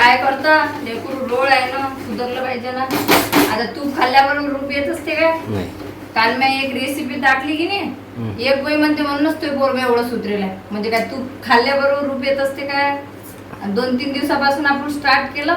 काय करता? लेकरू रोळ आहे ना सुधारलं पाहिजे ना. आता तूप खाल्ल्याबरोबर रूप येत असते काय नाही. काल मी एक रेसिपी टाकली की नाही. एक बाई म्हणते म्हणूनच तो पोरगा एवढं सुधरेल. आहे म्हणजे काय तूप खाल्ल्याबरोबर रूप येत असते काय? दोन तीन दिवसापासून आपण स्टार्ट केलं.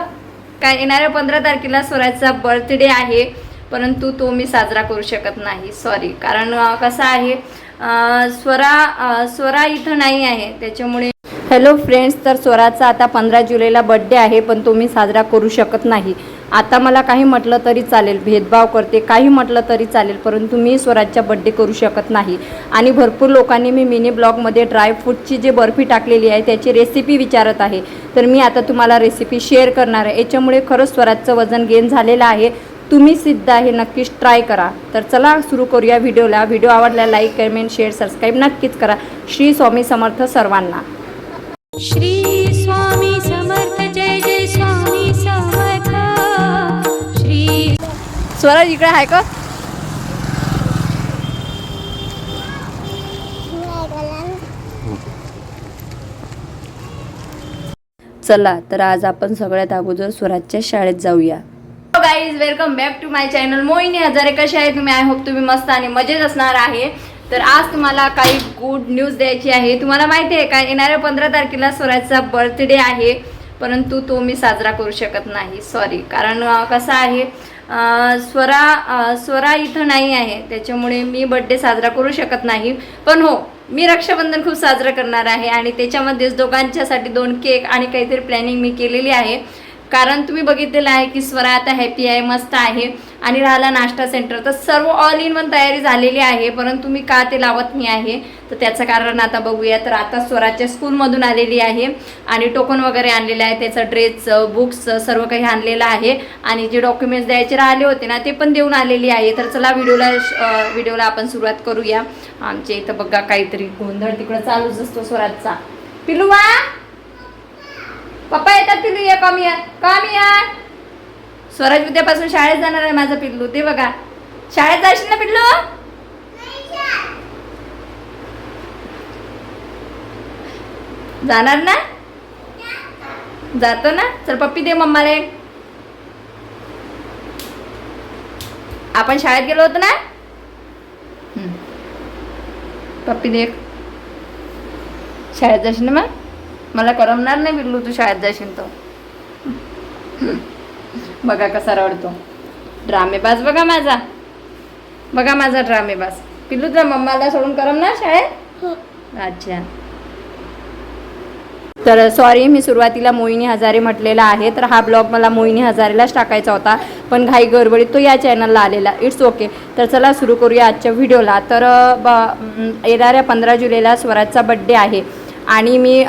काय येणाऱ्या पंधरा तारखेला स्वराजचा बर्थडे आहे. परंतु तो मी साजरा करू शकत नाही. सॉरी कारण कसं आहे अं, स्वरा स्वरा इथं नाही आहे. त्याच्यामुळे हॅलो फ्रेंड्स तर स्वराचा आता पंधरा जुलैला बड्डे आहे पण तुम्ही साजरा करू शकत नाही. आता मला काही म्हटलं तरी चालेल भेदभाव करते काही म्हटलं तरी चालेल परंतु मी स्वराजच्या बड्डे करू शकत नाही. आणि भरपूर लोकांनी मी मिनी ब्लॉगमध्ये ड्रायफ्रूटची जे बर्फी टाकलेली आहे त्याची रेसिपी विचारत आहे. तर मी आता तुम्हाला रेसिपी शेअर करणार आहे. याच्यामुळे खरंच स्वराजचं वजन गेन झालेलं आहे. तुम्ही सिद्ध आहे नक्कीच ट्राय करा. तर चला सुरू करूया व्हिडिओला व्हिडिओ आवडला लाईक कमेंट शेअर सबस्क्राईब नक्कीच करा. श्री स्वामी समर्थ सर्वांना. श्री स्वामी समर्थ जय जय स्वामी समर्थ. श्री स्वराज इकडे आहे का? चला तर आज आपण सगळ्यात अगोदर स्वराजच्या शाळेत जाऊया. Guys welcome back to my channel Mohini Hazare कसे आहे तुम्ही? आय होप तुम्ही मस्त आणि मजेत असणार आहे. तर आज तुम्हाला काही गुड न्यूज द्यायची आहे. तुम्हाला माहिती आहे का येणाऱ्या पंधरा तारखेला स्वराजचा बर्थडे आहे परंतु तो मी साजरा करू शकत नाही. सॉरी कारण कसं आहे स्वरा स्वरा इथं नाही आहे. त्याच्यामुळे मी बड्डे साजरा करू शकत नाही. पण हो मी रक्षाबंधन खूप साजरं करणार आहे आणि त्याच्यामध्येच दोघांच्यासाठी दोन केक आणि काहीतरी प्लॅनिंग मी केलेली आहे. कारण तुम्ही बघितलेलं आहे की स्वरा आता हॅपी आहे मस्त आहे आणि राहिला नाश्ता सेंटर तर सर्व ऑल इन वन तयारी झालेली आहे परंतु मी का ते लावत नाही आहे? तर त्याचं कारण आता बघूया. तर आता स्वराच्या स्कूलमधून आलेली आहे आणि टोकन वगैरे आणलेलं आहे. त्याचं ड्रेसचं बुक्स सर्व काही आणलेलं आहे. आणि जे डॉक्युमेंट्स द्यायचे राहिले होते ना ते पण देऊन आलेली आहे. तर चला व्हिडिओला व्हिडिओला आपण सुरुवात करूया. आमच्या इथं बघा काहीतरी गोंधळ तिकडं चालूच असतो स्वराजचा. पिलुवा! पप्पा येतात पिल्लू ये कमी या कमी या स्वराज उद्यापासून शाळेत जाणार आहे माझं पिल्लू ते बघा. शाळेत जाशील ना पिल्लू? जाणार ना? जातो ना? चल पप्पी दे मम्माला. आपण शाळेत गेलो होतो ना? पप्पी दे. शाळेत जाशील ना मग? मला करमणार नाही बिल्लू तू शाळेत जाशील तर. बघा कसा रडतो. ड्रामेबाज बघा माझा. बघा माझा ड्रामेबाज. पिल्लू तुला मम्माला सोडून करमणार शाळेत? अच्छा. तर सॉरी मी सुरुवातीला मोहिनी हजारे म्हटलेला आहे तर हा ब्लॉग मला मोहिनी हजारेलाच टाकायचा होता पण घाई गडबडीत तो या चॅनलला आलेला. इट्स ओके तर चला सुरू करूया आजच्या व्हिडिओला तर ब येणाऱ्या पंधरा जुलैला स्वराजचा बड्डे आहे. आणि मी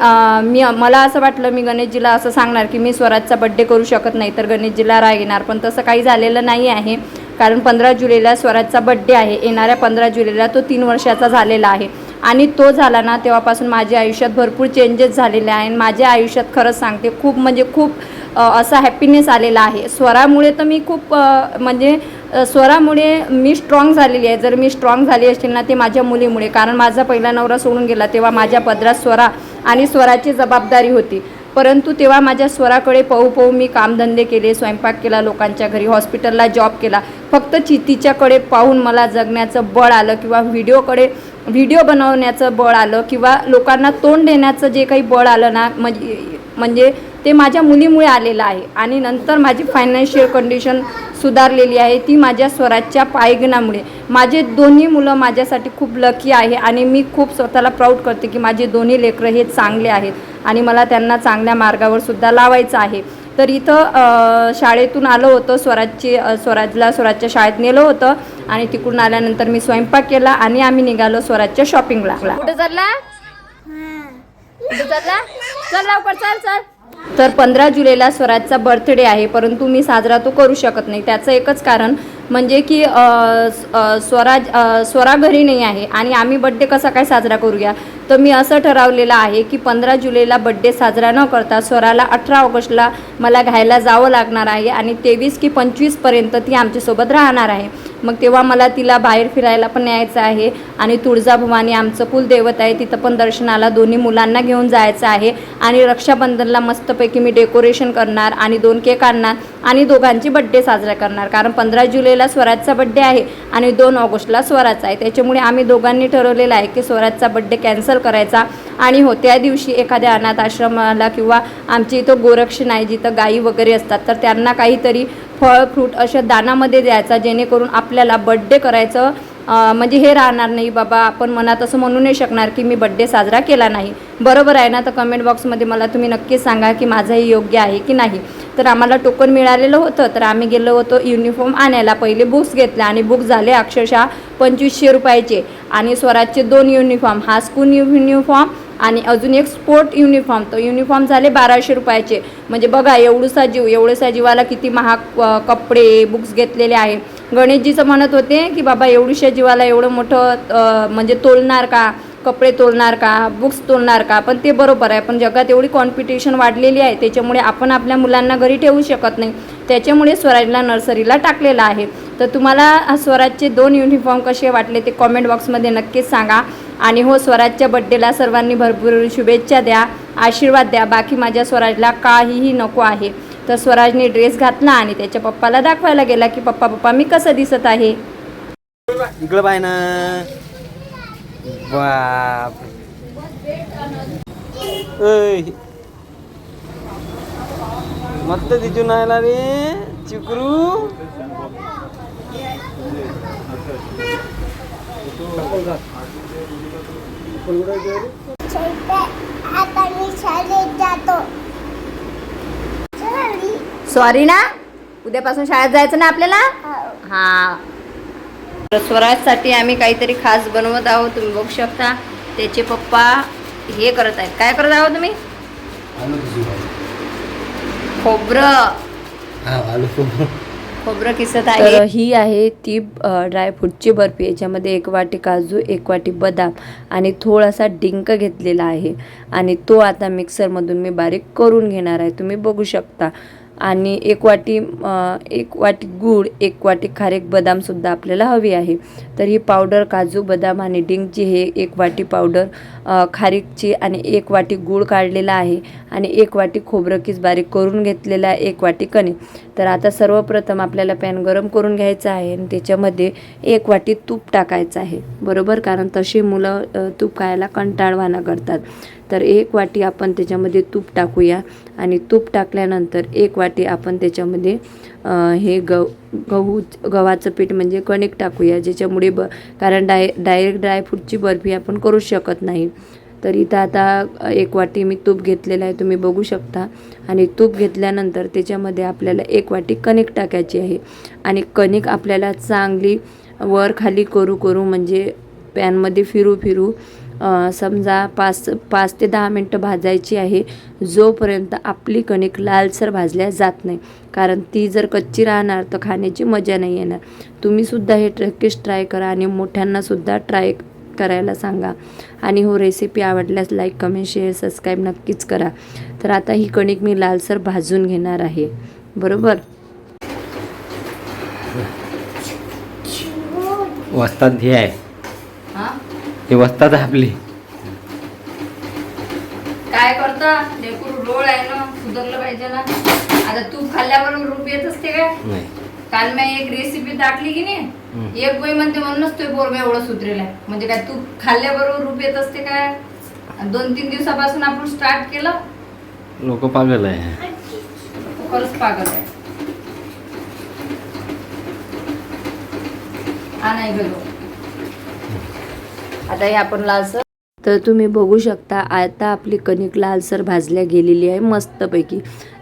मी मला असं वाटलं मी गणेशजीला असं सांगणार की मी स्वराजचा बड्डे करू शकत नाही तर गणेशजीला राग येणार. पण तसं काही झालेलं नाही आहे. कारण पंधरा जुलैला स्वराजचा बड्डे आहे. येणाऱ्या पंधरा जुलैला तो तीन वर्षाचा झालेला आहे. आणि तो झाला ना तेव्हापासून माझ्या आयुष्यात भरपूर चेंजेस झालेले आहे. आणि माझ्या आयुष्यात खरंच सांगते खूप म्हणजे खूप असा हॅपीनेस आलेला आहे. स्वरामुळे तर मी खूप म्हणजे स्वरामुळे मी स्ट्रॉंग झालेली आहे. जर मी स्ट्रॉंग झाली असतील ना ते माझ्या मुलीमुळे. कारण माझा पहिला नवरा सोडून गेला तेव्हा माझ्या पदरात स्वरा आणि स्वराची जबाबदारी होती. परंतु तेव्हा माझ्या स्वराकडे पाहू पाहू मी कामधंदे केले स्वयंपाक केला लोकांच्या घरी हॉस्पिटलला जॉब केला. फक्त चि तिच्याकडे पाहून मला जगण्याचं बळ आलं किंवा व्हिडिओकडे व्हिडिओ बनवण्याचं बळ आलं किंवा लोकांना तोंड देण्याचं जे काही बळ आलं ना म्हणजे म्हणजे ते माझ्या मुलीमुळे आलेलं आहे. आणि नंतर माझी फायनान्शियल कंडिशन सुधारलेली आहे. ती माझ्या स्वराजच्या पायगणामुळे माझे दोन्ही मुलं माझ्यासाठी खूप लकी आहे आणि मी खूप स्वतःला प्राऊड करते की माझे दोन्ही लेकरं हे चांगले आहेत आणि मला त्यांना चांगल्या मार्गावर सुद्धा लावायचं आहे. तर इथं शाळेतून आलं होतं स्वराजची स्वराजला स्वराजच्या शाळेत नेलं होतं आणि तिकडून आल्यानंतर मी स्वयंपाक केला आणि आम्ही निघालो स्वराजच्या शॉपिंगला कुठे चालला? कुठे चालला? चल लवकर चल चल. तर पंधरा जुलैला स्वराजचा बर्थडे आहे परंतु मी साजरा तो करू शकत नाही. त्याचं एकच कारण म्हणजे की स्वराज स्वरा घरी नाही आहे आणि आम्ही बड्डे कसा काय साजरा करूया? तर मी असं ठरवलेलं आहे की पंधरा जुलैला बड्डे साजरा न करता स्वराला अठरा ऑगस्टला मला घ्यायला जावं लागणार आहे आणि तेवीस की पंचवीसपर्यंत ती आमच्यासोबत राहणार आहे. मग तेव्हा मला तिला बाहेर फिरायला पण न्यायचं आहे. आणि तुळजाभवानी आमचं कुलदैवत आहे तिथं पण दर्शनाला दोन्ही मुलांना घेऊन जायचं आहे. आणि रक्षाबंधनला मस्तपैकी मी डेकोरेशन करणार आणि दोन केक आणणार आणि दोघांची बड्डे साजरा करणार. कारण पंधरा जुलैला स्वराजचा बड्डे आहे आणि दोन ऑगस्टला स्वराजचा आहे. त्याच्यामुळे आम्ही दोघांनी ठरवलेलं आहे की स्वराजचा बड्डे कॅन्सल करायचा. आणि हो त्या दिवशी एखाद्या अनाथ आश्रमाला किंवा आमची इथं गोरक्षण आहे जिथं गायी वगैरे असतात तर त्यांना काहीतरी फळ फ्रूट अशा दानामध्ये द्यायचा जेणेकरून आपल्याला बड्डे करायचं म्हणजे हे राहणार नाही बाबा आपण मनात असं म्हणू नाही शकणार की मी बड्डे साजरा केला नाही. बरोबर आहे ना? तर कमेंट बॉक्समध्ये मला तुम्ही नक्की सांगा की माझं हे योग्य आहे की नाही. तर आम्हाला टोकन मिळालेलं होतं तर आम्ही गेलो होतो युनिफॉर्म आणायला. पहिले बुक्स घेतले आणि बुक झाले अक्षरशः पंचवीसशे रुपयाचे. आणि स्वराजचे दोन युनिफॉर्म हा स्कूल युनिफॉर्म आणि अजून एक स्पोर्ट युनिफॉर्म तो युनिफॉर्म झाले बाराशे रुपयाचे. म्हणजे बघा एवढूसा जीव एवढ्यासा जीवाला किती महाग कपडे बुक्स घेतलेले आहे गणेशजीचं म्हणत होते की बाबा एवढ्याशा जीवाला एवढं मोठं म्हणजे तोलणार का? कपडे तोलणार का? बुक्स तोलणार का? पण ते बरोबर आहे पण जगात एवढी कॉम्पिटिशन वाढलेली आहे त्याच्यामुळे आपण आपल्या मुलांना घरी ठेवू शकत नाही. त्याच्यामुळे स्वराजला नर्सरीला टाकलेलं आहे. तर तुम्हाला स्वराजचे दोन युनिफॉर्म कसे वाटले ते कॉमेंट बॉक्समध्ये नक्कीच सांगा. आणि हो स्वराजच्या बड्डेला सर्वांनी भरपूर शुभेच्छा द्या आशीर्वाद द्या. बाकी माझ्या स्वराजला काहीही नको आहे. तर स्वराजने ड्रेस घातला आणि त्याच्या पप्पाला दाखवायला गेला की पप्पा पप्पा मी कसं दिसत आहे? इकडं पाय ना. बाप. मस्त दिसून आला रे चिकरू. आता मी शाळेत जातो चल. सॉरी ना? उद्यापासून शाळेत जायचं ना आपल्याला? हा. तर स्वराजसाठी आम्ही काहीतरी खास बनवत आहोत तुम्ही बघू शकता. त्याचे पप्पा हे करत आहेत. काय करत आहोत तुम्ही? खोबरं. हा आलू खोबरं किसत आहे. ही आहे ती ड्रायफ्रूटची बर्फी. याच्यामध्ये एक वाटी काजू एक वाटी बदाम आणि थोडासा डिंक घेतलेला आहे. आणि तो आता मिक्सरमधून मी बारीक करून घेणार आहे. तुम्ही बघू शकता. आणि एक वाटी एक वाटी गूळ एक वाटी खारेक बदामसुद्धा आपल्याला हवी आहे. तर ही पावडर काजू बदाम आणि डिंकची हे एक वाटी पावडर खारीकची आणि एक वाटी गूळ काढलेला आहे. आणि एक वाटी खोबरं किस बारीक करून घेतलेला आहे एक वाटी कणिक तर आता सर्वप्रथम आपल्याला पॅन गरम करून घ्यायचं आहे आणि त्याच्यामध्ये एक वाटी तूप टाकायचं आहे. बरोबर? कारण तशी मुलं तूप खायला कंटाळवाणा करतात. तर एक वाटी आपण त्याच्यामध्ये तूप टाकूया. आणि तूप टाकल्यानंतर एक वाटी आपण त्याच्यामध्ये हे गव गहू गव्हाचं पीठ म्हणजे कणिक टाकूया ज्याच्यामुळे ब कारण डाय डायरेक्ट ड्रायफ्रूटची बर्फी आपण करू शकत नाही. तर इथं आता एक वाटी मी तूप घेतलेलं आहे तुम्ही बघू शकता. आणि तूप घेतल्यानंतर त्याच्यामध्ये आपल्याला एक वाटी कणिक टाकायची आहे. आणि कणिक आपल्याला चांगली वर खाली करू करू म्हणजे पॅनमध्ये फिरू फिरू समजा पाच पाच ते दहा मिनटं भाजायची आहे जोपर्यंत आपली कणिक लालसर भाजल्या जात नाही. कारण ती जर कच्ची राहणार तर खाण्याची मजा नाही येणार. तुम्हीसुद्धा हे नक्कीच ट्राय करा आणि मोठ्यांनासुद्धा ट्राय करायला सांगा. आणि हो रेसिपी आवडल्यास लाईक कमेंट शेअर सबस्क्राईब नक्कीच करा. तर आता ही कणिक मी लालसर भाजून घेणार आहे. बरोबर? वस्तात हे आहे. हे वस्तात आपली काय करता? लेकरू रोड आहे ना सुधारलं पाहिजे ना. आता तूप खाल्ल्यावर रूप येत असते काय? नाही. काल मी एक रेसिपी टाकली की नाही एक बाई म्हणते म्हणूनच तो बोर एवढं सुधरेल आहे म्हणजे काय तूप खाल्ल्याबरोबर रूप येत असते काय? आणि दोन तीन दिवसापासून आपण स्टार्ट केलं लोक पागल आहे. तो खरंच पागल आहे. हा नाही गेलो आता हे आपण लालसर तर तुम्ही बघू शकता आता आपली कणिक लालसर भाजल्या गेलेली आहे मस्तपैकी.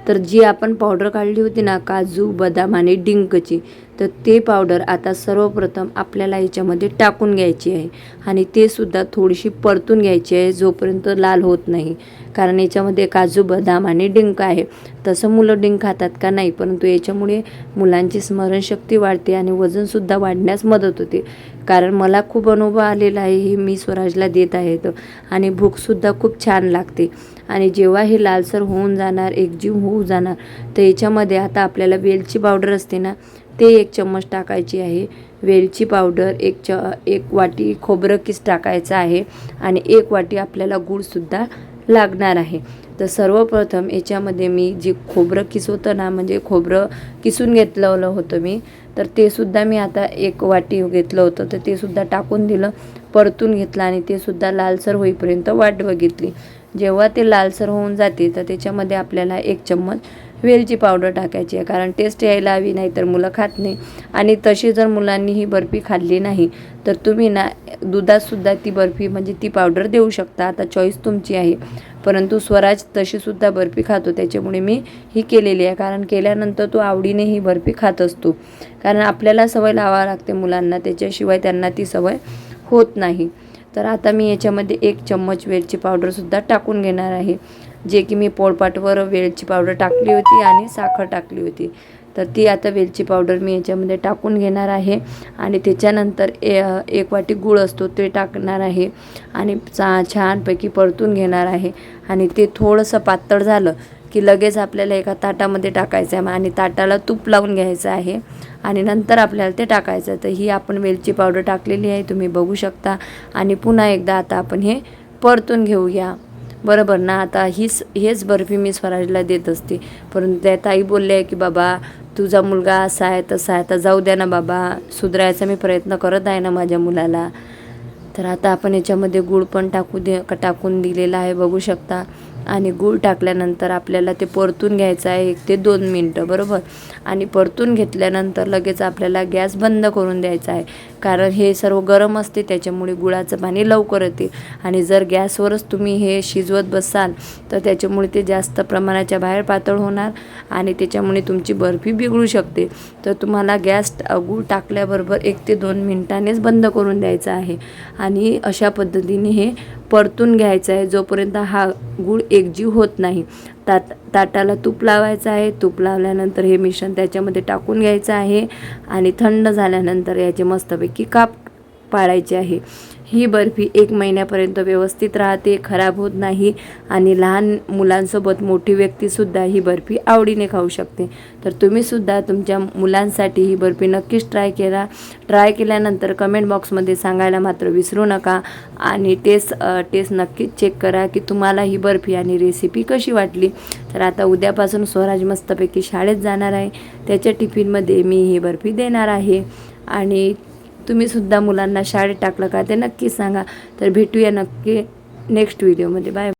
तर जी आपण पावडर काढली होती ना काजू बदाम आणि डिंकची तर ते पावडर आता सर्वप्रथम आपल्याला याच्यामध्ये टाकून घ्यायची आहे. आणि ते सुद्धा थोडीशी परतून घ्यायची आहे जोपर्यंत लाल होत नाही. कारण याच्यामध्ये काजू बदाम आणि डिंक आहे. तसं मुलं डिंक खातात का नाही परंतु याच्यामुळे मुलांची स्मरणशक्ती वाढते आणि वजनसुद्धा वाढण्यास मदत होते. कारण मला खूप अनुभव आलेला आहे हे मी स्वराजला देत आहे. तर आणि भूकसुद्धा खूप छान लागते. आणि जेव्हा हे लालसर होऊन जाणार एकजीव होऊ जाणार तर याच्यामध्ये आता आपल्याला वेलची पावडर असते ना ते एक चम्मच टाकायची आहे. वेलची पावडर एक च एक वाटी खोबरं किस टाकायचं आहे आणि एक वाटी आपल्याला गूळसुद्धा लागणार आहे. तर सर्वप्रथम याच्यामध्ये मी जे खोबरं किसवतं ना म्हणजे खोबरं किसून घेतलं होतं मी तर ते सुद्धा मी आता एक वाटी घेतलं होतं तर ते सुद्धा टाकून दिलं. परतून घेतलं आणि ते सुद्धा लालसर होईपर्यंत वाट बघितली. जेव्हा ते लालसर होऊन जाते तर त्याच्यामध्ये आपल्याला एक चम्मच वेलची पावडर टाकायची आहे. कारण टेस्ट यायला हवी नाही तर मुलं खात नाही. आणि तशी जर मुलांनी ही बर्फी खाल्ली नाही तर तुम्ही ना दुधातसुद्धा ती बर्फी म्हणजे ती पावडर देऊ शकता. आता चॉईस तुमची आहे. परंतु स्वराज तशीसुद्धा बर्फी खातो. त्याच्यामुळे मी ही केलेली आहे. कारण केल्यानंतर तो आवडीने ही बर्फी खात असतो. कारण आपल्याला सवय लावावी लागते मुलांना. त्याच्याशिवाय त्यांना ती सवय होत नाही. तर आता मी याच्यामध्ये एक चम्मच वेलची पावडरसुद्धा टाकून घेणार आहे. जे की मी पोळपाटवर वेलची पावडर टाकली होती आणि साखर टाकली होती. तर ती आता वेलची पावडर मी याच्यामध्ये टाकून घेणार आहे. आणि त्याच्यानंतर ए एक वाटी गूळ असतो ते टाकणार आहे. आणि चा छानपैकी परतून घेणार आहे. आणि ते थोडंसं पातळ झालं की लगेच आपल्याला एका ताटामध्ये टाकायचं आहे आणि ताटाला तूप लावून घ्यायचं आहे. आणि नंतर आपल्याला ते टाकायचं तर ही आपण वेलची पावडर टाकलेली आहे. तुम्ही बघू शकता. आणि पुन्हा एकदा आता आपण हे परतून घेऊया. बरोबर ना? आता हीच हेच बर्फी मी स्वराजला देत असते. परंतु त्या ताई आहे की बाबा तुझा मुलगा असा आहे तसा आहे. तर जाऊ द्या ना बाबा. सुधारायचा मी प्रयत्न करत आहे ना माझ्या मुलाला. तर आता आपण याच्यामध्ये गूळ पण टाकू दे टाकून दिलेला आहे. बघू शकता. आणि गूळ टाकल्यानंतर आपल्याला ते परतून घ्यायचं आहे एक ते दोन मिनटं बरोबर? आणि परतून घेतल्यानंतर लगेच आपल्याला गॅस बंद करून द्यायचा आहे. कारण हे सर्व गरम असते त्याच्यामुळे गुळाचं पाणी लवकर येते. आणि जर गॅसवरच तुम्ही हे शिजवत बसाल तर त्याच्यामुळे ते जास्त प्रमाणाच्या बाहेर पातळ होणार आणि त्याच्यामुळे तुमची बर्फी बिघडू शकते. तर तुम्हाला गॅस गूळ टाकल्याबरोबर एक ते दोन मिनटानेच बंद करून द्यायचं आहे. आणि अशा पद्धतीने हे परतून घ्यायचं आहे जोपर्यंत हा गूळ एकजीव होत नाही. तात ताटाला तूप लावायचं आहे तूप लावल्यानंतर हे मिश्रण त्याच्यामध्ये टाकून घ्यायचं आहे आणि थंड झाल्यानंतर याचे मस्तपैकी काप पाडायचे आहे. ही बर्फी एक महिन्यापर्यंत व्यवस्थित राहते खराब होत नाही आणि लहान मुलांसोबत मोठी व्यक्तीसुद्धा ही बर्फी आवडीने खाऊ शकते. तर तुम्हीसुद्धा तुमच्या मुलांसाठी ही बर्फी नक्कीच ट्राय केला ट्राय केल्यानंतर कमेंट बॉक्समध्ये सांगायला मात्र विसरू नका आणि टेस्ट टेस्ट नक्कीच चेक करा की तुम्हाला ही बर्फी आणि रेसिपी कशी वाटली. तर आता उद्यापासून स्वराज मस्तपैकी शाळेत जाणार आहे. त्याच्या टिफिनमध्ये मी ही बर्फी देणार आहे. आणि तुम्हीसुद्धा मुलांना शाळेत टाकलं का ते नक्की सांगा. तर भेटूया नक्की नेक्स्ट व्हिडिओमध्ये बाय